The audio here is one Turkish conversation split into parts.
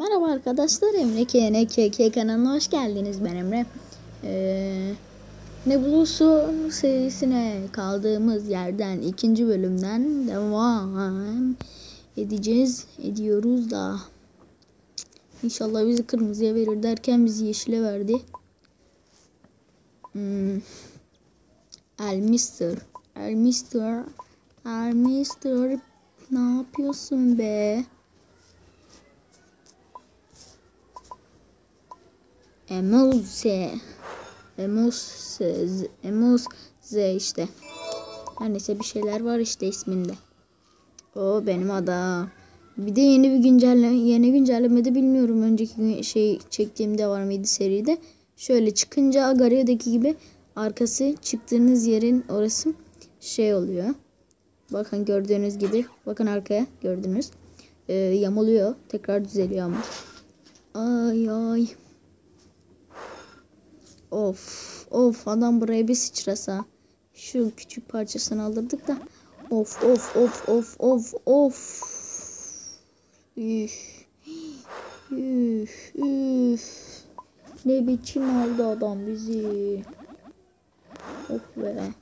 Merhaba arkadaşlar Emre KNKK kanalına hoş geldiniz ben Emre. Ee, ne bulursun serisine kaldığımız yerden ikinci bölümden devam edeceğiz ediyoruz da İnşallah bizi kırmızıya verir derken bizi yeşile verdi. Hmm. El Mister El Mister El Mister ne yapıyorsun be? Emose. Emose. Emose işte. Her neyse bir şeyler var işte isminde. O benim adam. Bir de yeni bir güncelleme, yeni güncellemede bilmiyorum önceki şey çektiğimde var mıydı seride. Şöyle çıkınca Agaria'daki gibi arkası çıktığınız yerin orası şey oluyor. Bakın gördüğünüz gibi. Bakın arkaya gördünüz. Ee, yamuluyor. Tekrar düzeliyor ama. Ay ay. Of of adam buraya bir sıçrasa. Şu küçük parçasını alırdık da. Of of of of of of. Üf. Üf üf. Ne biçim aldı adam bizi. Of be.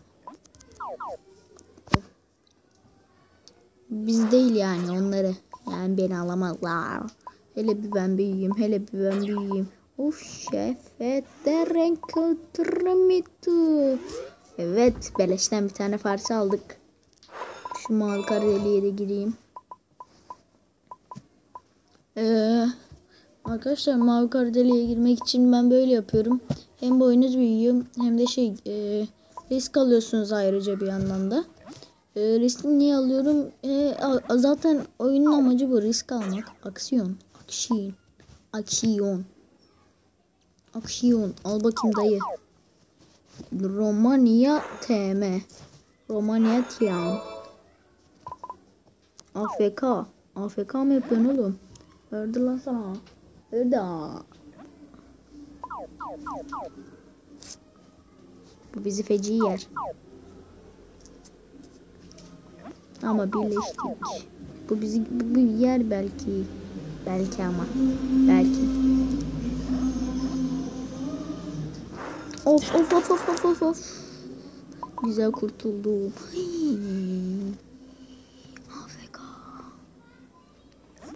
Biz değil yani onları. Yani beni alamazlar. Hele bir ben büyüyeyim. Hele bir ben büyüyeyim. Of şefete renk Evet beleşten bir tane parça aldık. Şu mavi kareliğe de gireyim. Ee, arkadaşlar mavi kardeliğe girmek için ben böyle yapıyorum. Hem boyunuz büyüyor hem de şey e, risk alıyorsunuz ayrıca bir yandan da. E, riski niye alıyorum? E, a, zaten oyunun amacı bu risk almak. Aksiyon. Aksiyon. Aksiyon. Aksiyon. Al bakayım dayı. Romanya TM. Romanya TM. AFK. AFK mı yapıyorsun oğlum? Verdi lan sana. Verdi. Bu bizi feci yer. Ama birleştik. Bu bizi bu, yer belki. Belki ama. Belki. Of of of of of of of. Güzel kurtuldum. AFK.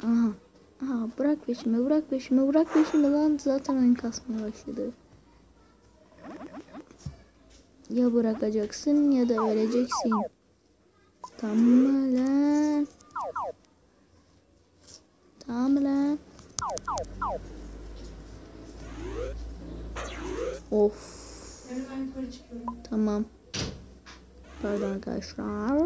Aha. Aha bırak peşimi bırak peşimi bırak peşimi lan zaten oyun kasmaya başladı. Ya bırakacaksın ya da öleceksin. Tamam lan. Tamam lan. Of. Tamam. Pardon arkadaşlar.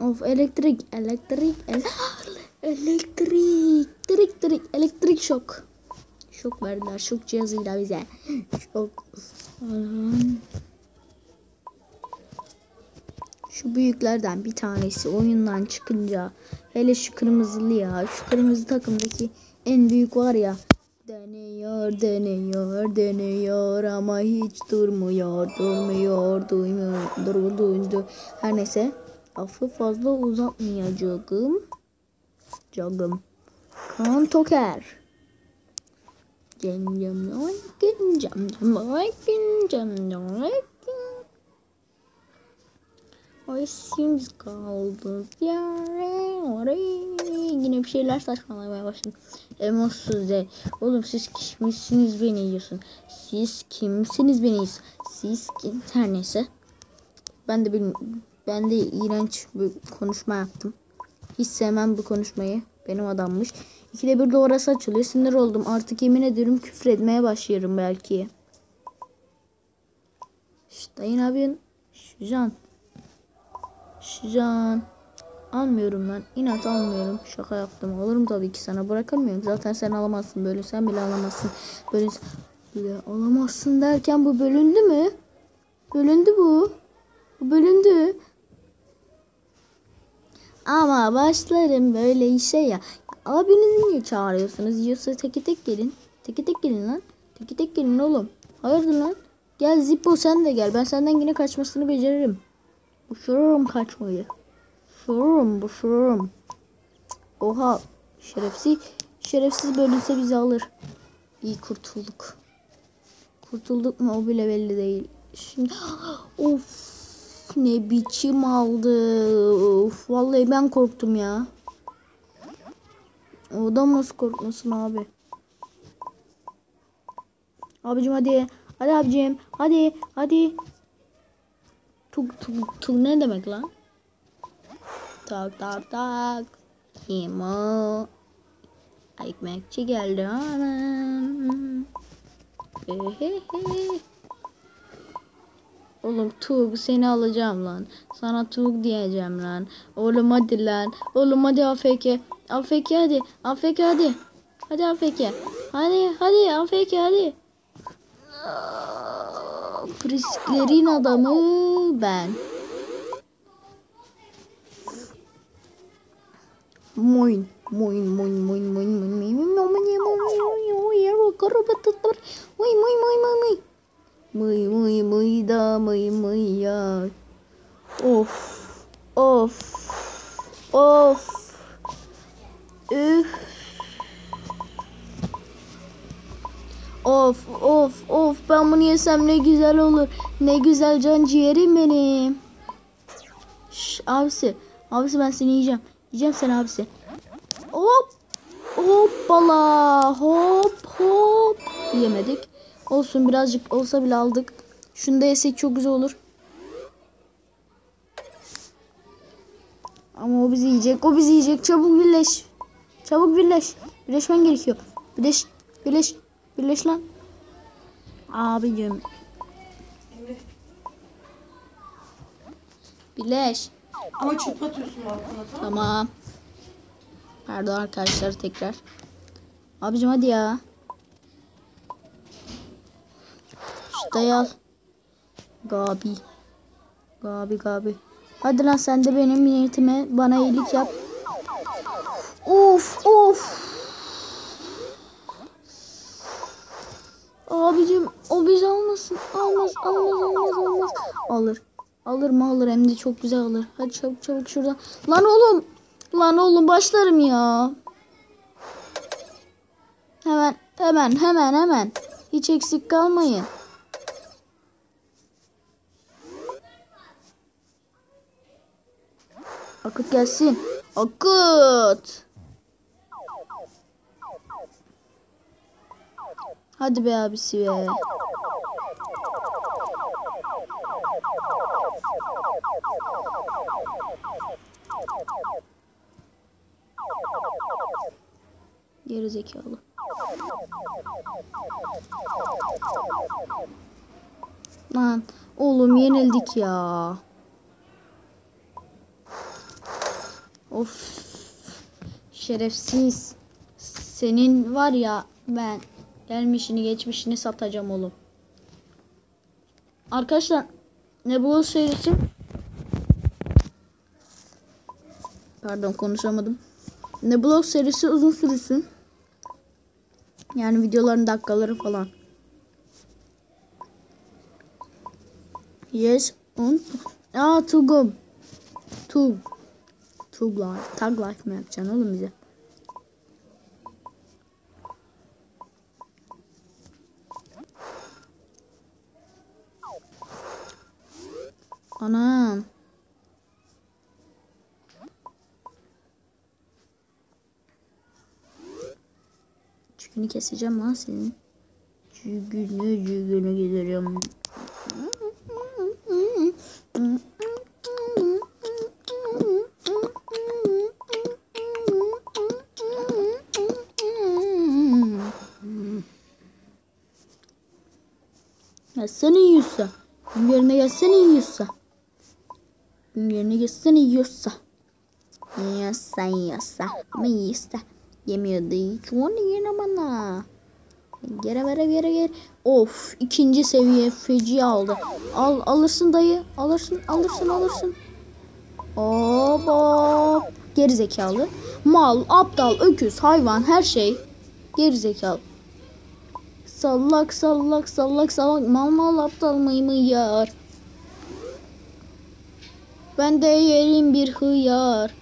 Of elektrik, elektrik, ele elektrik, elektrik, elektrik şok. Şok verdiler, şok cihazıyla bize. Şok. Şu büyüklerden bir tanesi oyundan çıkınca hele şu kırmızılı ya şu kırmızı takımdaki en büyük var ya deniyor deniyor deniyor ama hiç durmuyor durmuyor duymuyor dur duydu her neyse affı fazla uzatmayacağım cagım kan toker cem cem cem cem cem cem cem Ay sims kaldı. Yine bir şeyler saçmalamaya başladım. Emossuz de. Oğlum siz kimsiniz beni yiyorsun? Siz kimsiniz beni yiyorsun? Siz kim? Her neyse. Ben de bilmiyorum. Ben de iğrenç bir konuşma yaptım. Hiç sevmem bu konuşmayı. Benim adammış. İkide bir de orası açılıyor. Sinir oldum. Artık yemin ediyorum küfür etmeye başlıyorum belki. İşte ne yapıyorsun? Can. Şican. Almıyorum ben. İnat almıyorum. Şaka yaptım. Alırım tabii ki sana. Bırakamıyorum. Zaten sen alamazsın. Böyle sen bile alamazsın. Böyle bile alamazsın derken bu bölündü mü? Bölündü bu. Bu bölündü. Ama başlarım böyle işe ya. Abinizi niye çağırıyorsunuz? Yiyorsa teke tek gelin. Teke tek gelin lan. Teke tek gelin oğlum. Hayırdır lan? Gel Zippo sen de gel. Ben senden yine kaçmasını beceririm. Uçururum kaçmayı. Bu fırım. Oha. Şerefsiz. Şerefsiz bölünse bizi alır. İyi kurtulduk. Kurtulduk mu o bile belli değil. Şimdi of ne biçim aldı. Of vallahi ben korktum ya. O adam nasıl korkmasın abi. Abicim hadi. Hadi abicim. Hadi. Hadi. Tuk tuk tuk ne demek lan? Tak tak tak. Himo. Ekmekçi geldi hanım. Oğlum Tug seni alacağım lan. Sana Tug diyeceğim lan. Oğlum hadi lan. Oğlum hadi AFK. AFK hadi. AFK hadi. Hadi AFK. Hadi hadi AFK hadi. Frisklerin adamı ben. Moin. Moin moin moin moin moin. Moin moin moin moin moin. Mıy mıy mıy da mıy mıy ya. Of. Of. Of. Üf. Of of of ben bunu yesem ne güzel olur. Ne güzel can ciğerim benim. Şş, abisi. Abisi ben seni yiyeceğim. Yiyeceğim seni abisi. Hop. Hoppala. Hop hop. Yemedik. Olsun birazcık olsa bile aldık. Şunu da yesek çok güzel olur. Ama o bizi yiyecek. O bizi yiyecek. Çabuk birleş. Çabuk birleş. Birleşmen gerekiyor. Birleş. Birleş. Birleş lan. Abicim. Birleş. Ama çöp atıyorsun altına tamam? Tamam. Pardon arkadaşlar tekrar. Abicim hadi ya. Şu dayı al. Gabi. Gabi Gabi. Hadi lan sen de benim niyetime bana iyilik yap. Of of. Abicim o bizi almasın. Almaz almaz almaz almaz. Alır. Alır mı alır hem de çok güzel alır. Hadi çabuk çabuk şuradan. Lan oğlum. Lan oğlum başlarım ya. Hemen hemen hemen hemen. Hiç eksik kalmayın. Akıt gelsin. Akıt. Hadi be abisi be. Geri zekalı. Lan oğlum yenildik ya. Of. Şerefsiz. Senin var ya ben gelmişini geçmişini satacağım oğlum. Arkadaşlar ne bu serisi? Pardon konuşamadım. Ne blog serisi uzun sürsün. Yani videoların dakikaları falan. Yes. Und. Aa Tugum. Tug. Tug life. Tag life mi yapacaksın oğlum bize? Anam. Cügünü keseceğim lan senin. Cügünü cügünü giderim. Gelsene yiyorsa. Gün yerine gelsene yiyorsa. Gün yerine gelsene yiyorsa. Yiyorsa yiyorsa. Ama yiyorsa. Yemiyordu hiç. Onu yine bana. Gere vere gere gere. Of ikinci seviye feci aldı. Al alırsın dayı. Alırsın alırsın alırsın. Hop hop. Geri zekalı. Mal, aptal, öküz, hayvan her şey. Geri zekalı. Sallak sallak sallak sallak. Mal mal aptal mıyım yar. Ben de yerim bir hıyar.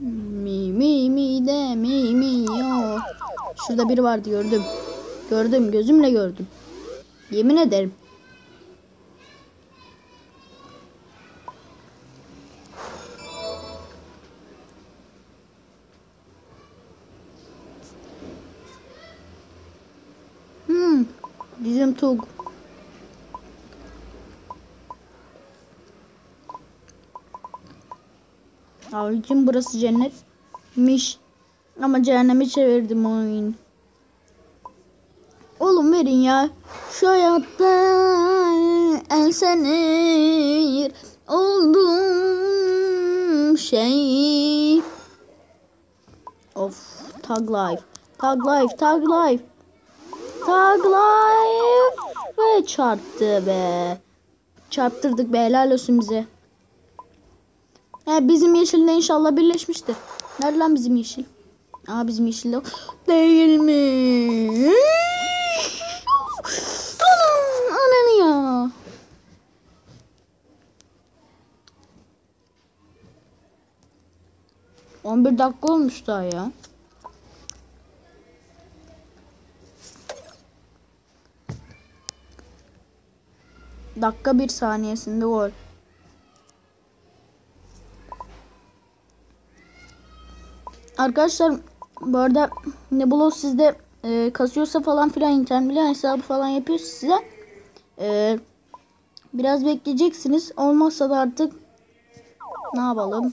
Mi mi mi de mi mi yo. Şurada biri vardı gördüm. Gördüm gözümle gördüm. Yemin ederim. Bizim Tug. Abicim burası cennetmiş. Ama cehennemi çevirdim oyun. Oğlum verin ya. Şu hayatta en senir olduğum şey. Of. Tag life. Tag life. Tag life. Tag life. Çarptı be. Çarptırdık be helal olsun bize. He, bizim yeşille inşallah birleşmiştir. Nerede lan bizim yeşil? Aa bizim yeşil de. Değil mi? Anam, ya. On bir dakika olmuş daha ya. Dakika bir saniyesinde gol. Arkadaşlar bu arada Nebulos sizde e, kasıyorsa falan filan internet hesabı falan yapıyorsa size e, biraz bekleyeceksiniz. Olmazsa da artık ne yapalım?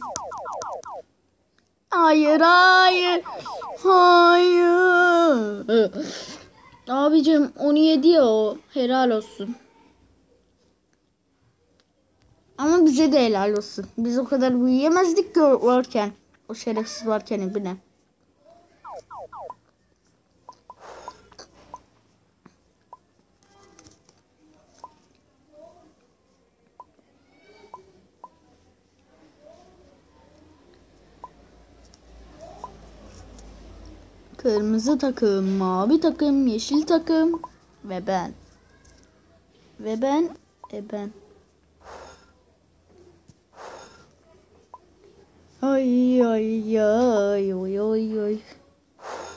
Hayır hayır. Hayır. Abicim onu yedi ya o. Helal olsun. Ama bize de helal olsun. Biz o kadar büyüyemezdik ki varken. O şerefsiz varken ibine. Kırmızı takım, mavi takım, yeşil takım ve ben. Ve ben, e ben. Ay ay ay oy oy oy.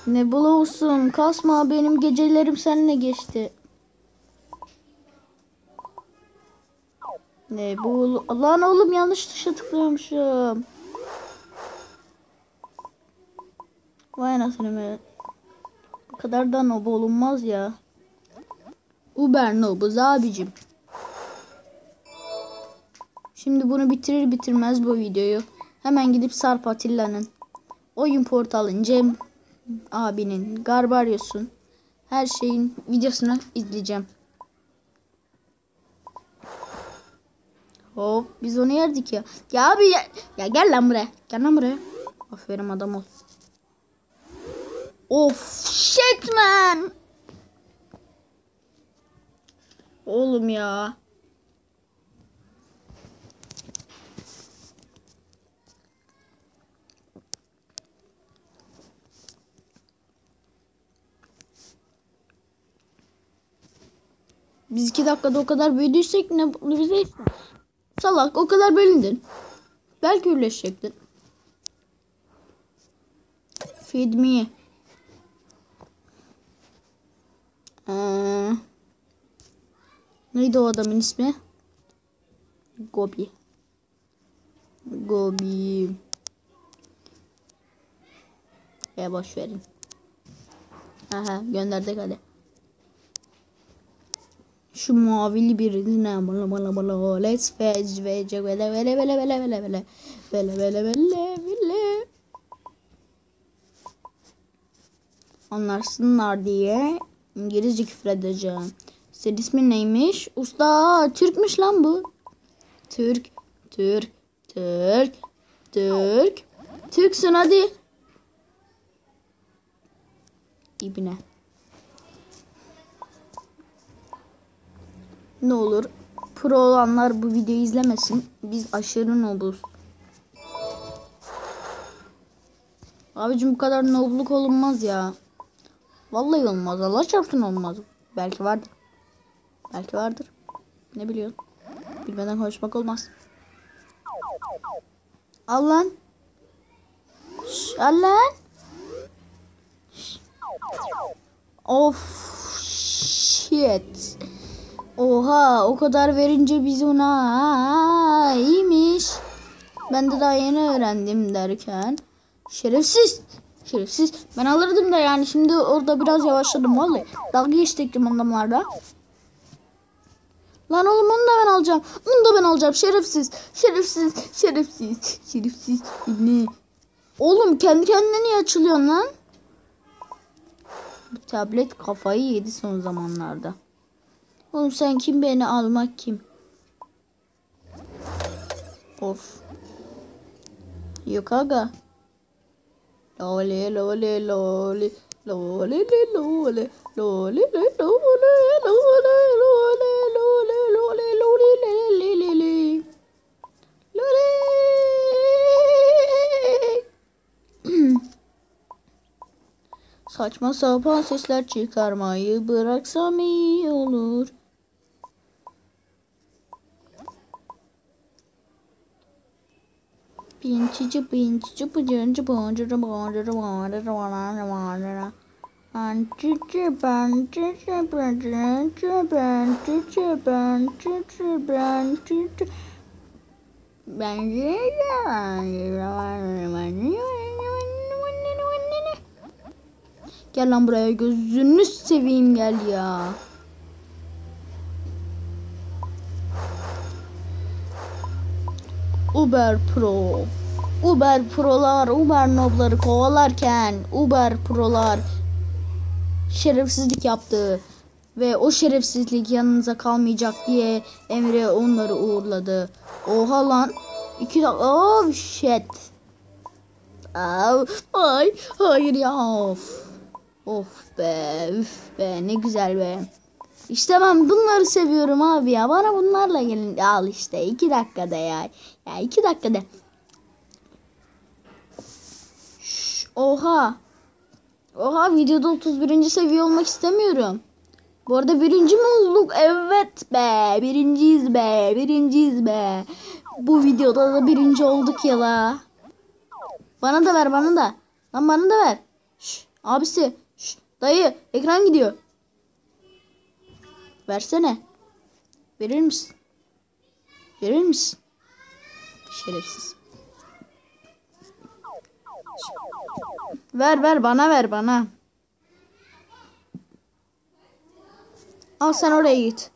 Ne bulursun kasma benim gecelerim seninle geçti. Ne bul... Lan oğlum yanlış tuşa tıklamışım. Vay anasını be. Bu kadar da nob olunmaz ya. Uber nobuz abicim. Şimdi bunu bitirir bitirmez bu videoyu. Hemen gidip Sarp Atilla'nın oyun portalın Cem abinin Garbarius'un her şeyin videosunu izleyeceğim. Hop biz onu yerdik ya. Ya abi ya, ya gel lan buraya. Gel lan buraya. Aferin adam ol. Of shit man. Oğlum ya. Biz iki dakikada o kadar büyüdüysek ne mutlu bize işte. Salak o kadar bölündün. Belki birleşecektin. Feed me. Ee, neydi o adamın ismi? Gobi. Gobi. Ya boş verin. Aha gönderdik hadi. Şu mavili birine bala bala bala let's fetch fetch vele vele vele vele vele vele vele vele vele vele anlarsınlar diye İngilizce küfür edeceğim. Senin ismin neymiş? Usta Türkmüş lan bu. Türk, Türk, Türk, Türk. Türksün hadi. İbine. Ne olur pro olanlar bu videoyu izlemesin. Biz aşırı nobuz. Abicim bu kadar nobluk olunmaz ya. Vallahi olmaz. Allah çarpsın olmaz. Belki vardır. Belki vardır. Ne biliyorsun? Bilmeden konuşmak olmaz. Al lan. Şş, al lan. Şş. Of shit. Oha o kadar verince biz ona ha, iyiymiş. Ben de daha yeni öğrendim derken. Şerefsiz. Şerefsiz. Ben alırdım da yani şimdi orada biraz yavaşladım vallahi. Dalga geçtiktim adamlarla. Lan oğlum onu da ben alacağım. Onu da ben alacağım. Şerefsiz. Şerefsiz. Şerefsiz. Şerefsiz. Ne? Oğlum kendi kendine niye açılıyorsun lan? Bu tablet kafayı yedi son zamanlarda. Oğlum sen kim beni almak kim? Of. Yok aga. Lole lole lole le le le le lole Saçma sapan sesler çıkarmayı bıraksam iyi olur. Pinçici pinçici pıcıncı pıncıcı pıncıcı pıncıcı pıncıcı Ançıcı bencıcı pıncıcı bencıcı bencıcı bencıcı Bencıcı Gel lan buraya gözünü seveyim gel ya. Uber Pro. Uber Pro'lar Uber Nob'ları kovalarken Uber Pro'lar şerefsizlik yaptı. Ve o şerefsizlik yanınıza kalmayacak diye Emre onları uğurladı. Oha lan. İki dakika. Oh shit. Au, ay, hayır ya of. Of be, üf be, ne güzel be. İşte ben bunları seviyorum abi ya. Bana bunlarla gelin. Al işte iki dakikada ya. Ya iki dakikada. Şş, oha. Oha videoda 31. seviye olmak istemiyorum. Bu arada birinci mi olduk? Evet be. Birinciyiz be. Birinciyiz be. Bu videoda da birinci olduk ya la. Bana da ver bana da. Lan bana da ver. Şş, abisi. Şş, dayı ekran gidiyor. Versene. Verir misin? Verir misin? Şerefsiz. Ver ver bana ver bana. Al sen oraya git.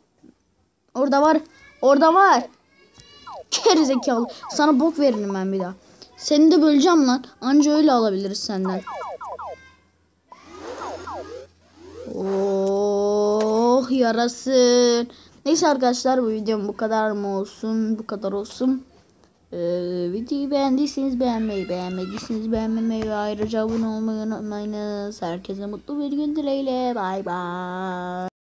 Orada var. Orada var. Gerizekalı. Sana bok veririm ben bir daha. Seni de böleceğim lan. Anca öyle alabiliriz senden. Oh yarasın. Neyse arkadaşlar bu videom bu kadar mı olsun? Bu kadar olsun. Ee, videoyu beğendiyseniz beğenmeyi, beğenmediyseniz beğenmemeyi ve ayrıca abone olmayı unutmayınız. Herkese mutlu bir gün dileğiyle. Bay bay.